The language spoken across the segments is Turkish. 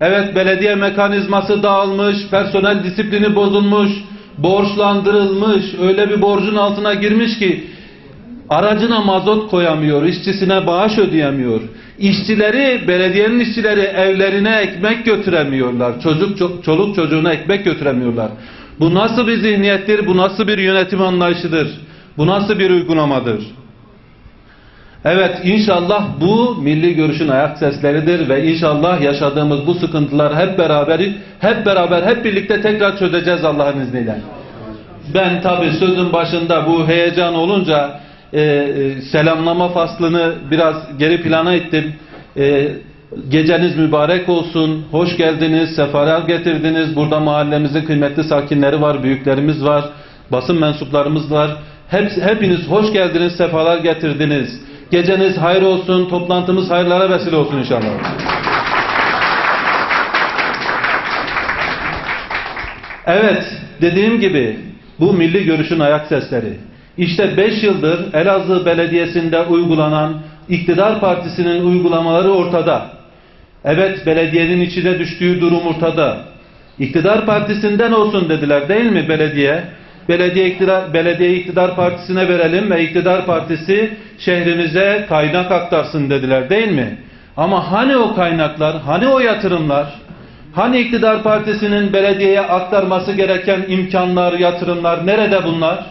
Evet belediye mekanizması dağılmış, personel disiplini bozulmuş, borçlandırılmış, öyle bir borcun altına girmiş ki aracına mazot koyamıyor, işçisine maaş ödeyemiyor. İşçileri, belediyenin işçileri evlerine ekmek götüremiyorlar. Çocuk ço- çoluk çocuğuna ekmek götüremiyorlar. Bu nasıl bir zihniyettir? Bu nasıl bir yönetim anlayışıdır? Bu nasıl bir uygulamadır? Evet inşallah bu milli görüşün ayak sesleridir ve inşallah yaşadığımız bu sıkıntılar hep beraber hep beraber hep birlikte tekrar çözeceğiz Allah'ın izniyle. Ben tabi sözün başında bu heyecan olunca e, e, selamlama faslını biraz geri plana ittim. E, geceniz mübarek olsun, hoş geldiniz, sefalar getirdiniz. Burada mahallemizin kıymetli sakinleri var, büyüklerimiz var, basın mensuplarımız var. Hep, hepiniz hoş geldiniz, sefalar getirdiniz. Geceniz hayır olsun, toplantımız hayırlara vesile olsun inşallah. Evet, dediğim gibi bu milli görüşün ayak sesleri. İşte 5 yıldır Elazığ Belediyesi'nde uygulanan iktidar partisinin uygulamaları ortada. Evet, belediyenin içine düştüğü durum ortada. İktidar partisinden olsun dediler değil mi belediye? Belediye iktidar, belediye iktidar partisine verelim ve iktidar partisi şehrimize kaynak aktarsın dediler değil mi? Ama hani o kaynaklar, hani o yatırımlar? Hani iktidar partisinin belediyeye aktarması gereken imkanlar, yatırımlar nerede bunlar?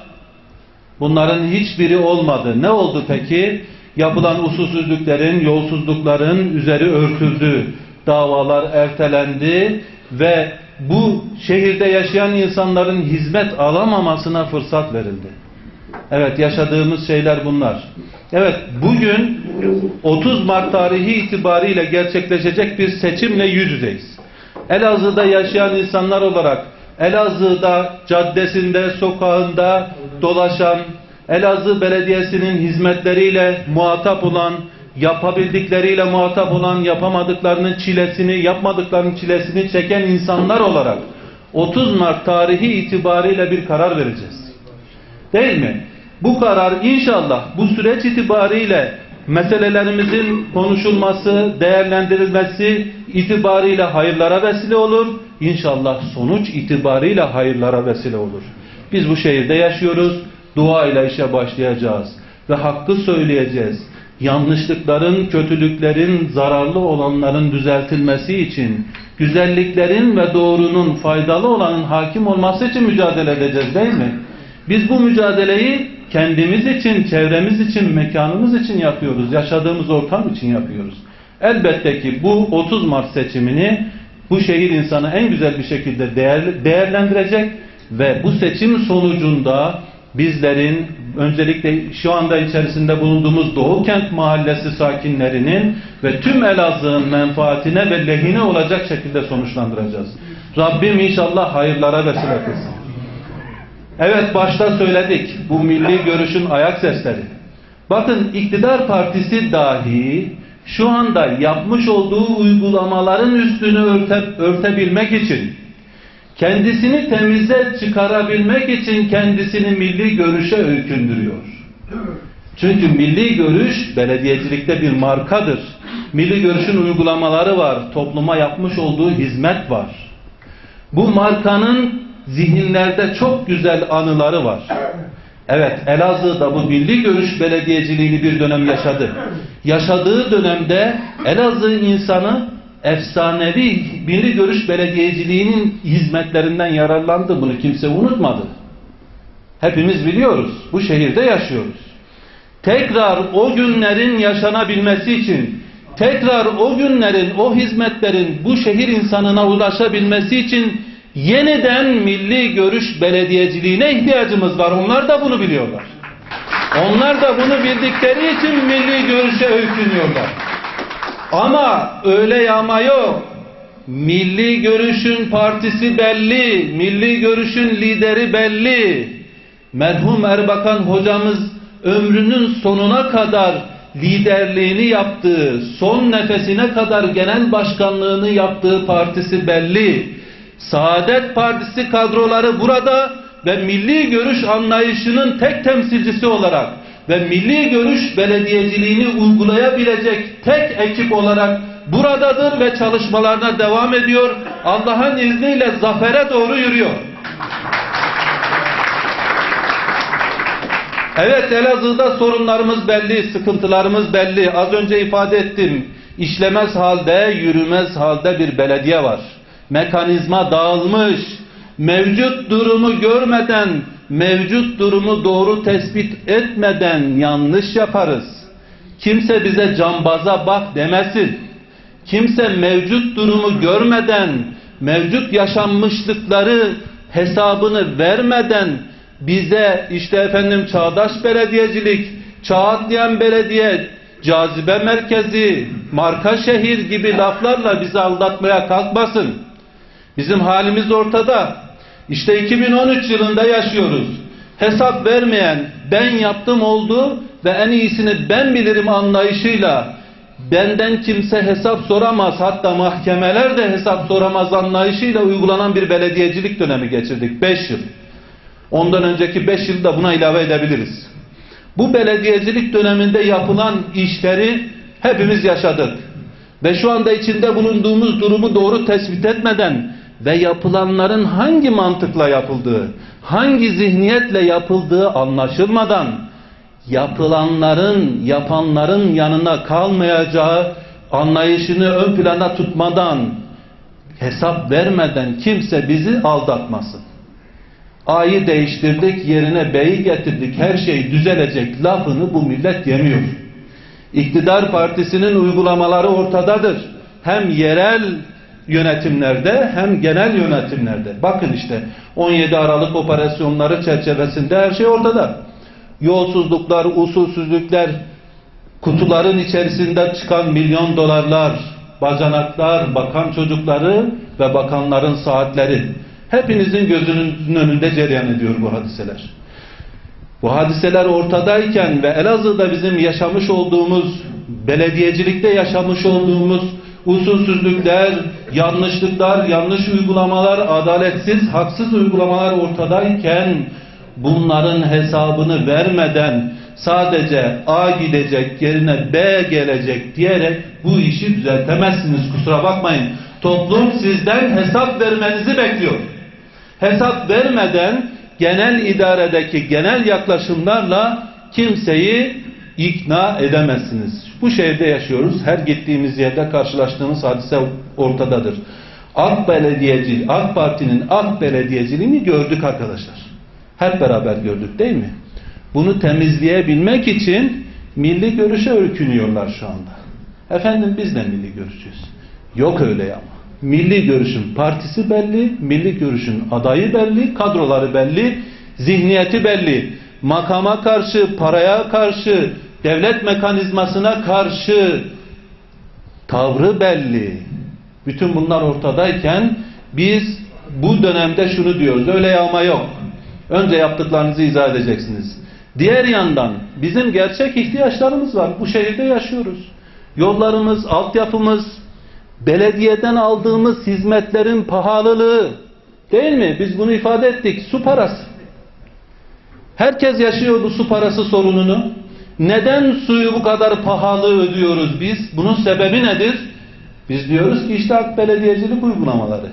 Bunların hiçbiri olmadı. Ne oldu peki? Yapılan usulsüzlüklerin, yolsuzlukların üzeri örtüldü. Davalar ertelendi ve bu şehirde yaşayan insanların hizmet alamamasına fırsat verildi. Evet yaşadığımız şeyler bunlar. Evet bugün 30 Mart tarihi itibariyle gerçekleşecek bir seçimle yüz yüzeyiz. Elazığ'da yaşayan insanlar olarak Elazığ'da caddesinde, sokağında dolaşan, Elazığ Belediyesi'nin hizmetleriyle muhatap olan, yapabildikleriyle muhatap olan, yapamadıklarının çilesini, yapmadıklarının çilesini çeken insanlar olarak 30 Mart tarihi itibariyle bir karar vereceğiz. Değil mi? Bu karar inşallah bu süreç itibariyle meselelerimizin konuşulması, değerlendirilmesi itibariyle hayırlara vesile olur. İnşallah sonuç itibariyle hayırlara vesile olur. Biz bu şehirde yaşıyoruz. Dua ile işe başlayacağız. Ve hakkı söyleyeceğiz. Yanlışlıkların, kötülüklerin, zararlı olanların düzeltilmesi için, güzelliklerin ve doğrunun, faydalı olanın hakim olması için mücadele edeceğiz değil mi? Biz bu mücadeleyi kendimiz için, çevremiz için, mekanımız için yapıyoruz. Yaşadığımız ortam için yapıyoruz. Elbette ki bu 30 Mart seçimini bu şehir insanı en güzel bir şekilde değer, değerlendirecek ve bu seçim sonucunda bizlerin öncelikle şu anda içerisinde bulunduğumuz Doğu Kent Mahallesi sakinlerinin ve tüm Elazığ'ın menfaatine ve lehine olacak şekilde sonuçlandıracağız. Rabbim inşallah hayırlara vesile kılsın. Evet başta söyledik bu milli görüşün ayak sesleri. Bakın iktidar partisi dahi şu anda yapmış olduğu uygulamaların üstünü örte, örtebilmek için kendisini temize çıkarabilmek için kendisini milli görüşe öykündürüyor. Çünkü milli görüş belediyecilikte bir markadır. Milli görüşün uygulamaları var. Topluma yapmış olduğu hizmet var. Bu markanın zihinlerde çok güzel anıları var. Evet Elazığ'da bu milli görüş belediyeciliğini bir dönem yaşadı. Yaşadığı dönemde Elazığ insanı efsanevi milli görüş belediyeciliğinin hizmetlerinden yararlandı. Bunu kimse unutmadı. Hepimiz biliyoruz. Bu şehirde yaşıyoruz. Tekrar o günlerin yaşanabilmesi için tekrar o günlerin, o hizmetlerin bu şehir insanına ulaşabilmesi için yeniden milli görüş belediyeciliğine ihtiyacımız var. Onlar da bunu biliyorlar. Onlar da bunu bildikleri için milli görüşe öykünüyorlar. Ama öyle yağma yok. Milli görüşün partisi belli, milli görüşün lideri belli. Merhum Erbakan hocamız ömrünün sonuna kadar liderliğini yaptığı, son nefesine kadar genel başkanlığını yaptığı partisi belli. Saadet Partisi kadroları burada ve milli görüş anlayışının tek temsilcisi olarak ve milli görüş belediyeciliğini uygulayabilecek tek ekip olarak buradadır ve çalışmalarına devam ediyor. Allah'ın izniyle zafere doğru yürüyor. Evet Elazığ'da sorunlarımız belli, sıkıntılarımız belli. Az önce ifade ettim. İşlemez halde, yürümez halde bir belediye var. Mekanizma dağılmış. Mevcut durumu görmeden, mevcut durumu doğru tespit etmeden yanlış yaparız. Kimse bize cambaza bak demesin. Kimse mevcut durumu görmeden, mevcut yaşanmışlıkları hesabını vermeden bize işte efendim çağdaş belediyecilik, çağ atlayan belediye, cazibe merkezi, marka şehir gibi laflarla bizi aldatmaya kalkmasın. Bizim halimiz ortada. İşte 2013 yılında yaşıyoruz. Hesap vermeyen ben yaptım oldu ve en iyisini ben bilirim anlayışıyla benden kimse hesap soramaz hatta mahkemeler de hesap soramaz anlayışıyla uygulanan bir belediyecilik dönemi geçirdik 5 yıl. Ondan önceki 5 yılda buna ilave edebiliriz. Bu belediyecilik döneminde yapılan işleri hepimiz yaşadık. Ve şu anda içinde bulunduğumuz durumu doğru tespit etmeden ve yapılanların hangi mantıkla yapıldığı, hangi zihniyetle yapıldığı anlaşılmadan yapılanların, yapanların yanına kalmayacağı anlayışını ön plana tutmadan, hesap vermeden kimse bizi aldatmasın. A'yı değiştirdik, yerine B'yi getirdik, her şey düzelecek lafını bu millet yemiyor. İktidar partisinin uygulamaları ortadadır. Hem yerel yönetimlerde hem genel yönetimlerde. Bakın işte 17 Aralık operasyonları çerçevesinde her şey ortada. Yolsuzluklar, usulsüzlükler, kutuların içerisinde çıkan milyon dolarlar, bacanaklar, bakan çocukları ve bakanların saatleri. Hepinizin gözünün önünde cereyan ediyor bu hadiseler. Bu hadiseler ortadayken ve Elazığ'da bizim yaşamış olduğumuz, belediyecilikte yaşamış olduğumuz usulsüzlükler, yanlışlıklar, yanlış uygulamalar, adaletsiz, haksız uygulamalar ortadayken bunların hesabını vermeden sadece A gidecek yerine B gelecek diyerek bu işi düzeltemezsiniz. Kusura bakmayın. Toplum sizden hesap vermenizi bekliyor. Hesap vermeden genel idaredeki genel yaklaşımlarla kimseyi ikna edemezsiniz. Bu şehirde yaşıyoruz. Her gittiğimiz yerde karşılaştığımız hadise ortadadır. AK belediyeci, AK Parti'nin AK belediyeciliğini gördük arkadaşlar. Hep beraber gördük değil mi? Bunu temizleyebilmek için milli görüşe öykünüyorlar şu anda. Efendim biz de milli görüşüyüz. Yok öyle ama. Milli görüşün partisi belli, milli görüşün adayı belli, kadroları belli, zihniyeti belli. Makama karşı, paraya karşı, devlet mekanizmasına karşı tavrı belli. Bütün bunlar ortadayken biz bu dönemde şunu diyoruz. Öyle yağma yok. Önce yaptıklarınızı izah edeceksiniz. Diğer yandan bizim gerçek ihtiyaçlarımız var. Bu şehirde yaşıyoruz. Yollarımız, altyapımız, belediyeden aldığımız hizmetlerin pahalılığı değil mi? Biz bunu ifade ettik. Su parası. Herkes yaşıyor bu su parası sorununu. Neden suyu bu kadar pahalı ödüyoruz biz? Bunun sebebi nedir? Biz diyoruz ki işte AK belediyecilik uygulamaları.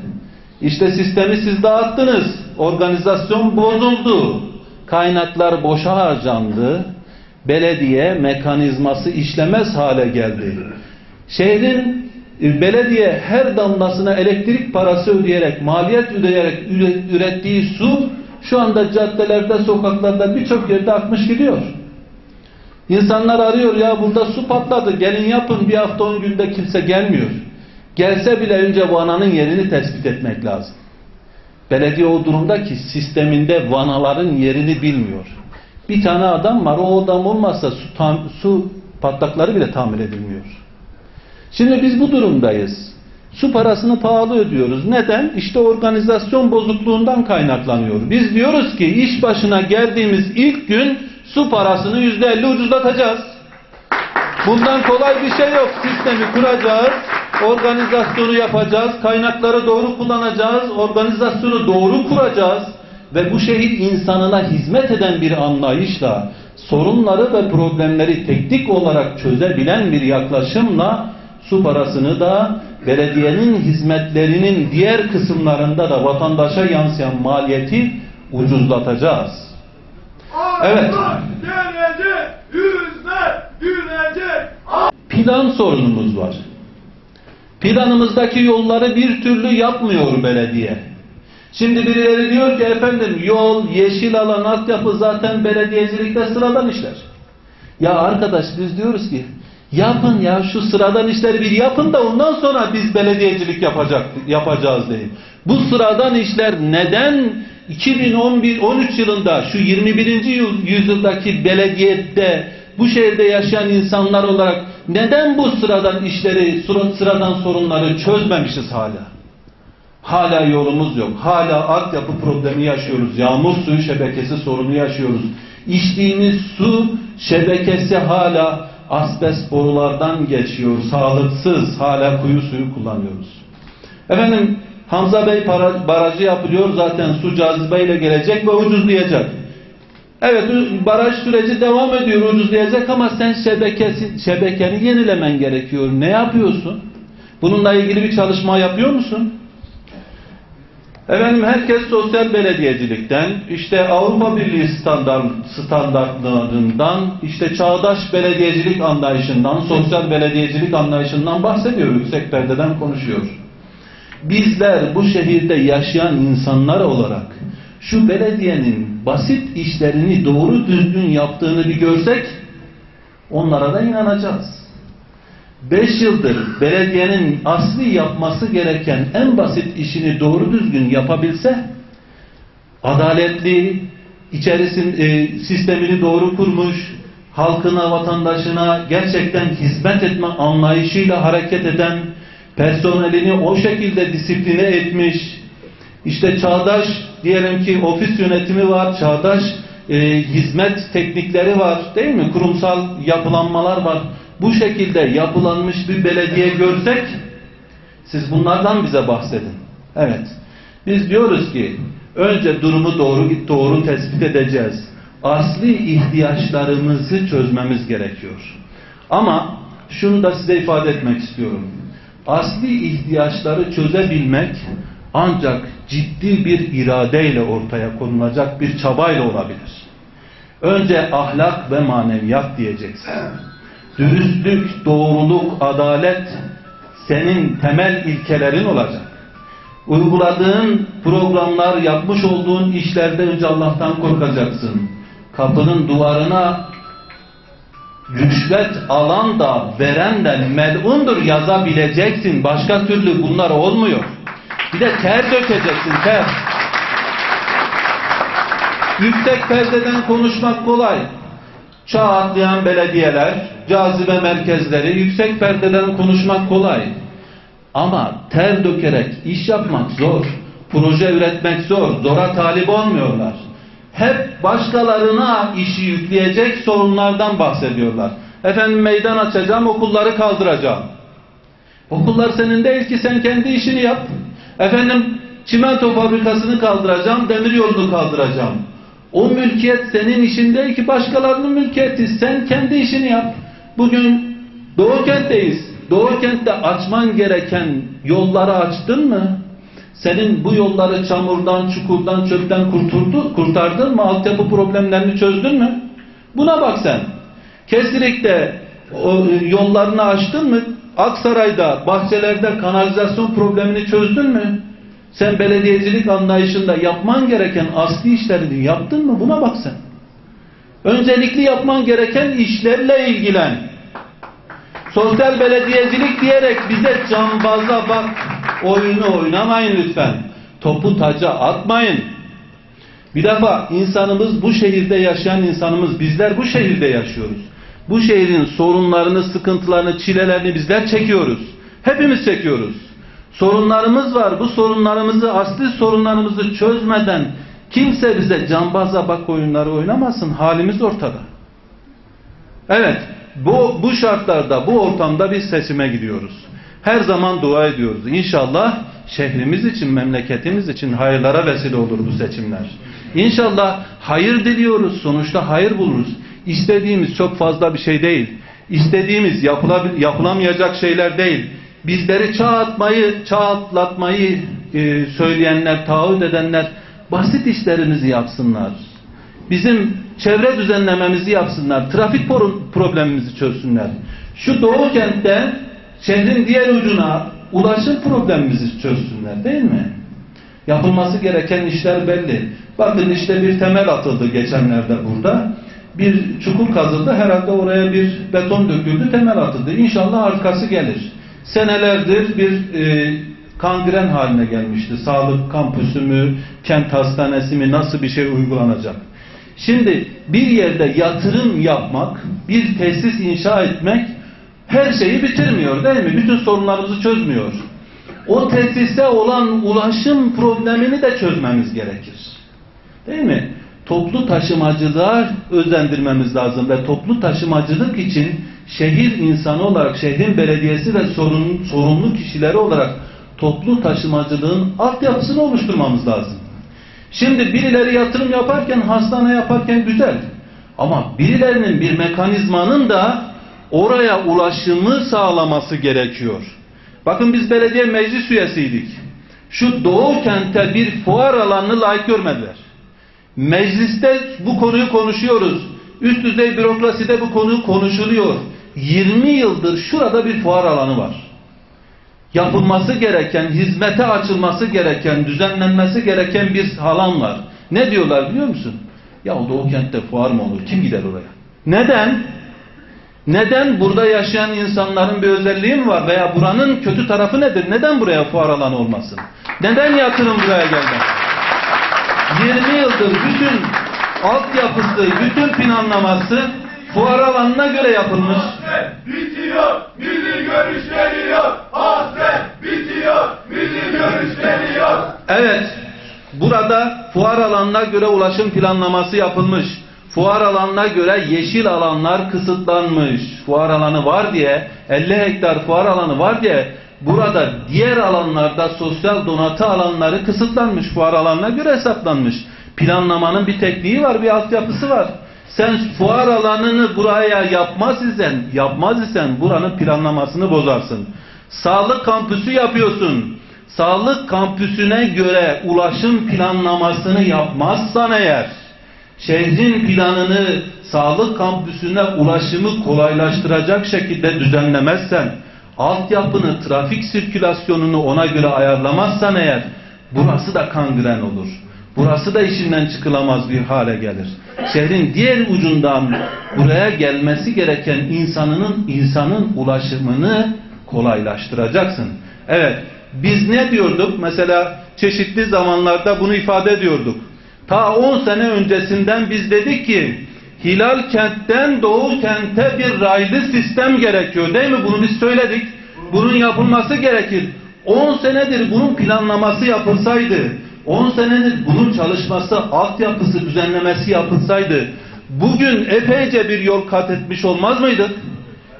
İşte sistemi siz dağıttınız. Organizasyon bozuldu. Kaynaklar boşa harcandı. Belediye mekanizması işlemez hale geldi. Şehrin e, belediye her damlasına elektrik parası ödeyerek, maliyet ödeyerek ürettiği su şu anda caddelerde, sokaklarda birçok yerde akmış gidiyor. İnsanlar arıyor ya burada su patladı gelin yapın bir hafta on günde kimse gelmiyor. Gelse bile önce vananın yerini tespit etmek lazım. Belediye o durumda ki sisteminde vanaların yerini bilmiyor. Bir tane adam var o adam olmazsa su, tam, su patlakları bile tamir edilmiyor. Şimdi biz bu durumdayız. Su parasını pahalı ödüyoruz. Neden? İşte organizasyon bozukluğundan kaynaklanıyor. Biz diyoruz ki iş başına geldiğimiz ilk gün su parasını yüzde elli ucuzlatacağız. Bundan kolay bir şey yok. Sistemi kuracağız, organizasyonu yapacağız, kaynakları doğru kullanacağız, organizasyonu doğru kuracağız ve bu şehir insanına hizmet eden bir anlayışla sorunları ve problemleri teknik olarak çözebilen bir yaklaşımla su parasını da belediyenin hizmetlerinin diğer kısımlarında da vatandaşa yansıyan maliyeti ucuzlatacağız. Evet. Gelecek, hizmet, gülecek. Plan sorunumuz var. Planımızdaki yolları bir türlü yapmıyor belediye. Şimdi birileri diyor ki efendim yol, yeşil alan, altyapı zaten belediyecilikte sıradan işler. Ya arkadaş biz diyoruz ki yapın ya şu sıradan işleri bir yapın da ondan sonra biz belediyecilik yapacak yapacağız deyin. Bu sıradan işler neden 2011-13 yılında şu 21. yıl- yüzyıldaki belediyede bu şehirde yaşayan insanlar olarak neden bu sıradan işleri, sıra- sıradan sorunları çözmemişiz hala? Hala yolumuz yok. Hala altyapı problemi yaşıyoruz. Yağmur suyu şebekesi sorunu yaşıyoruz. İçtiğimiz su şebekesi hala asbest borulardan geçiyor. Sağlıksız. Hala kuyu suyu kullanıyoruz. Efendim Hamza Bey para- barajı yapılıyor. Zaten su cazibeyle gelecek ve ucuzlayacak. Evet baraj süreci devam ediyor ucuzlayacak ama sen şebekesi, şebekeni yenilemen gerekiyor. Ne yapıyorsun? Bununla ilgili bir çalışma yapıyor musun? Efendim herkes sosyal belediyecilikten, işte Avrupa Birliği standart, standartlarından, işte çağdaş belediyecilik anlayışından, sosyal belediyecilik anlayışından bahsediyor, yüksek perdeden konuşuyor. Bizler bu şehirde yaşayan insanlar olarak şu belediyenin basit işlerini doğru düzgün yaptığını bir görsek onlara da inanacağız. 5 yıldır belediyenin asli yapması gereken en basit işini doğru düzgün yapabilse adaletli, içerisin e, sistemini doğru kurmuş, halkına, vatandaşına gerçekten hizmet etme anlayışıyla hareket eden, personelini o şekilde disipline etmiş, işte çağdaş diyelim ki ofis yönetimi var, çağdaş e, hizmet teknikleri var değil mi? Kurumsal yapılanmalar var. Bu şekilde yapılanmış bir belediye görsek siz bunlardan bize bahsedin. Evet. Biz diyoruz ki önce durumu doğru doğru tespit edeceğiz. Asli ihtiyaçlarımızı çözmemiz gerekiyor. Ama şunu da size ifade etmek istiyorum. Asli ihtiyaçları çözebilmek ancak ciddi bir iradeyle ortaya konulacak bir çabayla olabilir. Önce ahlak ve maneviyat diyeceksin. Dürüstlük, doğruluk, adalet senin temel ilkelerin olacak. Uyguladığın programlar, yapmış olduğun işlerde önce Allah'tan korkacaksın. Kapının duvarına rüşvet alan da veren de melundur yazabileceksin. Başka türlü bunlar olmuyor. Bir de ter dökeceksin ter. Yüksek perdeden konuşmak kolay. Çağ atlayan belediyeler, cazibe merkezleri, yüksek perdeden konuşmak kolay. Ama ter dökerek iş yapmak zor. Proje üretmek zor. Zora talip olmuyorlar. Hep başkalarına işi yükleyecek sorunlardan bahsediyorlar. Efendim meydan açacağım, okulları kaldıracağım. Okullar senin değil ki sen kendi işini yap. Efendim çimento fabrikasını kaldıracağım, demir yolunu kaldıracağım. O mülkiyet senin işin değil ki başkalarının mülkiyeti. Sen kendi işini yap. Bugün Doğu kentteyiz. Doğu kentte açman gereken yolları açtın mı? Senin bu yolları çamurdan, çukurdan, çöpten kurtuldu, kurtardın mı? Altyapı problemlerini çözdün mü? Buna bak sen. Kesirik'te o yollarını açtın mı? Aksaray'da, bahçelerde kanalizasyon problemini çözdün mü? Sen belediyecilik anlayışında yapman gereken asli işlerini yaptın mı? Buna bak sen. Öncelikli yapman gereken işlerle ilgilen. Sosyal belediyecilik diyerek bize cambaza bak oyunu oynamayın lütfen. Topu taca atmayın. Bir defa insanımız bu şehirde yaşayan insanımız bizler bu şehirde yaşıyoruz. Bu şehrin sorunlarını, sıkıntılarını, çilelerini bizler çekiyoruz. Hepimiz çekiyoruz. Sorunlarımız var. Bu sorunlarımızı, asli sorunlarımızı çözmeden kimse bize cambaza bak oyunları oynamasın. Halimiz ortada. Evet, bu, bu şartlarda, bu ortamda biz seçime gidiyoruz. Her zaman dua ediyoruz. İnşallah şehrimiz için, memleketimiz için hayırlara vesile olur bu seçimler. İnşallah hayır diliyoruz. Sonuçta hayır buluruz. İstediğimiz çok fazla bir şey değil. istediğimiz yapılamayacak şeyler değil. Bizleri çağ atmayı, e, söyleyenler, taahhüt edenler basit işlerimizi yapsınlar. Bizim çevre düzenlememizi yapsınlar. Trafik problemimizi çözsünler. Şu Doğu kentte şehrin diğer ucuna ulaşım problemimizi çözsünler değil mi? Yapılması gereken işler belli. Bakın işte bir temel atıldı geçenlerde burada. Bir çukur kazıldı. Herhalde oraya bir beton döküldü. Temel atıldı. İnşallah arkası gelir. Senelerdir bir e, kangren haline gelmişti. Sağlık kampüsü mü, kent hastanesi mi, nasıl bir şey uygulanacak? Şimdi bir yerde yatırım yapmak, bir tesis inşa etmek her şeyi bitirmiyor değil mi? Bütün sorunlarımızı çözmüyor. O tesise olan ulaşım problemini de çözmemiz gerekir. Değil mi? Toplu taşımacılığa özendirmemiz lazım ve toplu taşımacılık için şehir insanı olarak şehrin belediyesi ve sorun, sorumlu kişileri olarak toplu taşımacılığın altyapısını oluşturmamız lazım. Şimdi birileri yatırım yaparken, hastane yaparken güzel. Ama birilerinin bir mekanizmanın da oraya ulaşımı sağlaması gerekiyor. Bakın biz belediye meclis üyesiydik. Şu Doğu kente bir fuar alanını layık görmediler. Mecliste bu konuyu konuşuyoruz. Üst düzey bürokraside bu konu konuşuluyor. 20 yıldır şurada bir fuar alanı var. Yapılması gereken, hizmete açılması gereken, düzenlenmesi gereken bir alan var. Ne diyorlar biliyor musun? Ya Doğu kentte fuar mı olur? Kim gider oraya? Neden? Neden burada yaşayan insanların bir özelliği mi var veya buranın kötü tarafı nedir? Neden buraya fuar alanı olmasın? Neden yatırım buraya gelmez? 20 yıldır bütün altyapısı, bütün planlaması fuar alanına göre yapılmış. Hasret bitiyor, milli görüş geliyor. Hasret bitiyor, milli görüş geliyor. Evet, burada fuar alanına göre ulaşım planlaması yapılmış. Fuar alanına göre yeşil alanlar kısıtlanmış. Fuar alanı var diye, 50 hektar fuar alanı var diye burada diğer alanlarda sosyal donatı alanları kısıtlanmış. Fuar alanına göre hesaplanmış. Planlamanın bir tekniği var, bir altyapısı var. Sen fuar alanını buraya yapmaz isen, yapmaz isen buranın planlamasını bozarsın. Sağlık kampüsü yapıyorsun. Sağlık kampüsüne göre ulaşım planlamasını yapmazsan eğer, şehrin planını sağlık kampüsüne ulaşımı kolaylaştıracak şekilde düzenlemezsen, altyapını, trafik sirkülasyonunu ona göre ayarlamazsan eğer, burası da kangren olur. Burası da işinden çıkılamaz bir hale gelir. Şehrin diğer ucundan buraya gelmesi gereken insanının insanın ulaşımını kolaylaştıracaksın. Evet, biz ne diyorduk? Mesela çeşitli zamanlarda bunu ifade ediyorduk. Ta 10 sene öncesinden biz dedik ki Hilal kentten Doğu kente bir raylı sistem gerekiyor değil mi? Bunu biz söyledik. Bunun yapılması gerekir. 10 senedir bunun planlaması yapılsaydı, 10 senedir bunun çalışması, altyapısı düzenlemesi yapılsaydı, bugün epeyce bir yol kat etmiş olmaz mıydık?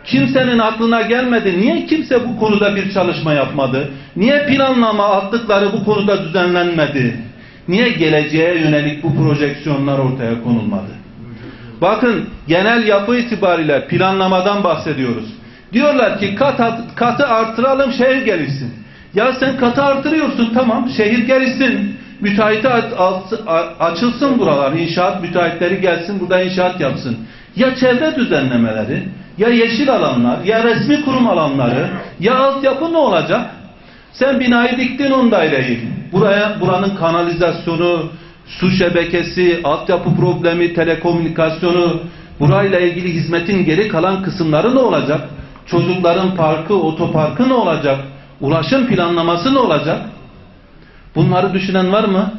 Kimsenin aklına gelmedi. Niye kimse bu konuda bir çalışma yapmadı? Niye planlama attıkları bu konuda düzenlenmedi? Niye geleceğe yönelik bu projeksiyonlar ortaya konulmadı? Bakın genel yapı itibariyle planlamadan bahsediyoruz. Diyorlar ki kat, katı artıralım şehir gelişsin. Ya sen katı artırıyorsun tamam şehir gelişsin. Müteahhite açılsın buralar. İnşaat müteahhitleri gelsin burada inşaat yapsın. Ya çevre düzenlemeleri, ya yeşil alanlar, ya resmi kurum alanları, ya altyapı ne olacak? Sen binayı diktin on daireyi. Buraya buranın kanalizasyonu, su şebekesi, altyapı problemi, telekomünikasyonu, burayla ilgili hizmetin geri kalan kısımları ne olacak? Çocukların parkı, otoparkı ne olacak? Ulaşım planlaması ne olacak? Bunları düşünen var mı?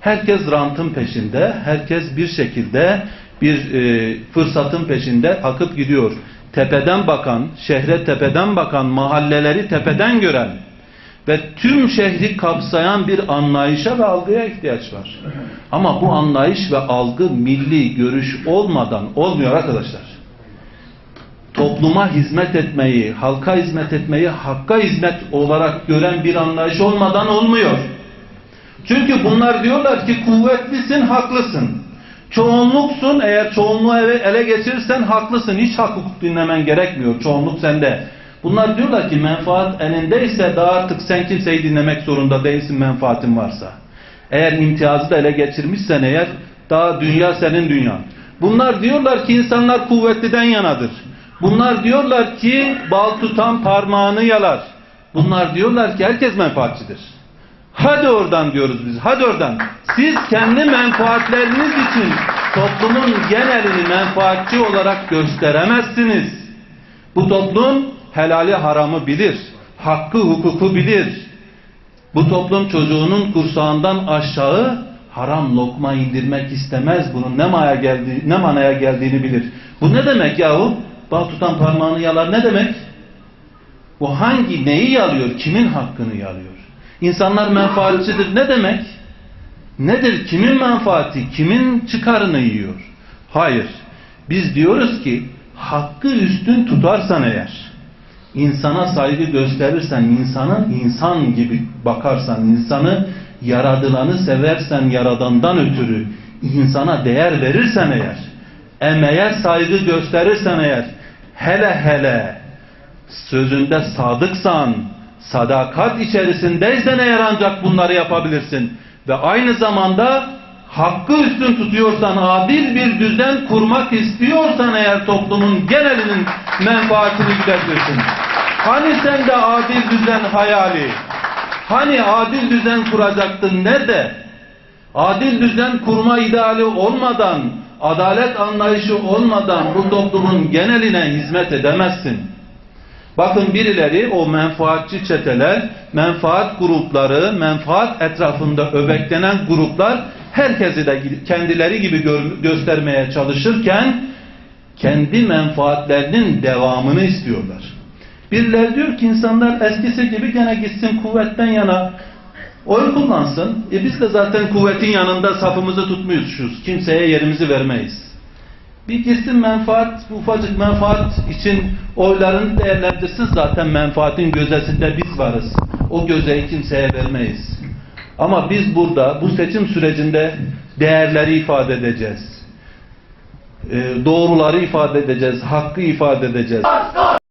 Herkes rantın peşinde, herkes bir şekilde bir e, fırsatın peşinde akıp gidiyor. Tepeden bakan, şehre tepeden bakan, mahalleleri tepeden gören ve tüm şehri kapsayan bir anlayışa ve algıya ihtiyaç var. Ama bu anlayış ve algı milli görüş olmadan olmuyor arkadaşlar. Topluma hizmet etmeyi, halka hizmet etmeyi hakka hizmet olarak gören bir anlayış olmadan olmuyor. Çünkü bunlar diyorlar ki kuvvetlisin, haklısın. Çoğunluksun eğer çoğunluğu ele, geçirirsen haklısın. Hiç hak hukuk dinlemen gerekmiyor. Çoğunluk sende. Bunlar diyorlar ki menfaat elindeyse daha artık sen kimseyi dinlemek zorunda değilsin menfaatin varsa. Eğer imtiyazı da ele geçirmişsen eğer daha dünya senin dünyan. Bunlar diyorlar ki insanlar kuvvetliden yanadır. Bunlar diyorlar ki bal tutan parmağını yalar. Bunlar diyorlar ki herkes menfaatçidir. Hadi oradan diyoruz biz. Hadi oradan. Siz kendi menfaatleriniz için toplumun genelini menfaatçi olarak gösteremezsiniz. Bu toplum helali haramı bilir. Hakkı hukuku bilir. Bu toplum çocuğunun kursağından aşağı haram lokma indirmek istemez. Bunun ne manaya geldiği, ne manaya geldiğini bilir. Bu ne demek yahu? Bal tutan parmağını yalar ne demek? Bu hangi neyi yalıyor? Kimin hakkını yalıyor? İnsanlar menfaatçidir ne demek? Nedir? Kimin menfaati? Kimin çıkarını yiyor? Hayır. Biz diyoruz ki hakkı üstün tutarsan eğer insana saygı gösterirsen, insanı insan gibi bakarsan, insanı yaradılanı seversen yaradandan ötürü, insana değer verirsen eğer, emeğe saygı gösterirsen eğer, hele hele sözünde sadıksan, sadakat içerisindeysen eğer ancak bunları yapabilirsin. Ve aynı zamanda hakkı üstün tutuyorsan, adil bir düzen kurmak istiyorsan eğer toplumun genelinin menfaatini güdetirsin. Hani sende adil düzen hayali? Hani adil düzen kuracaktın nerede? Adil düzen kurma ideali olmadan, adalet anlayışı olmadan bu toplumun geneline hizmet edemezsin. Bakın birileri o menfaatçi çeteler, menfaat grupları, menfaat etrafında öbeklenen gruplar herkesi de kendileri gibi göstermeye çalışırken kendi menfaatlerinin devamını istiyorlar. Birileri diyor ki insanlar eskisi gibi gene gitsin kuvvetten yana oy kullansın. E biz de zaten kuvvetin yanında safımızı tutmuşuz. Kimseye yerimizi vermeyiz. Bir gitsin menfaat, ufacık menfaat için oylarını değerlendirsin zaten menfaatin gözetinde biz varız. O gözeyi kimseye vermeyiz. Ama biz burada bu seçim sürecinde değerleri ifade edeceğiz. Ee, doğruları ifade edeceğiz, hakkı ifade edeceğiz.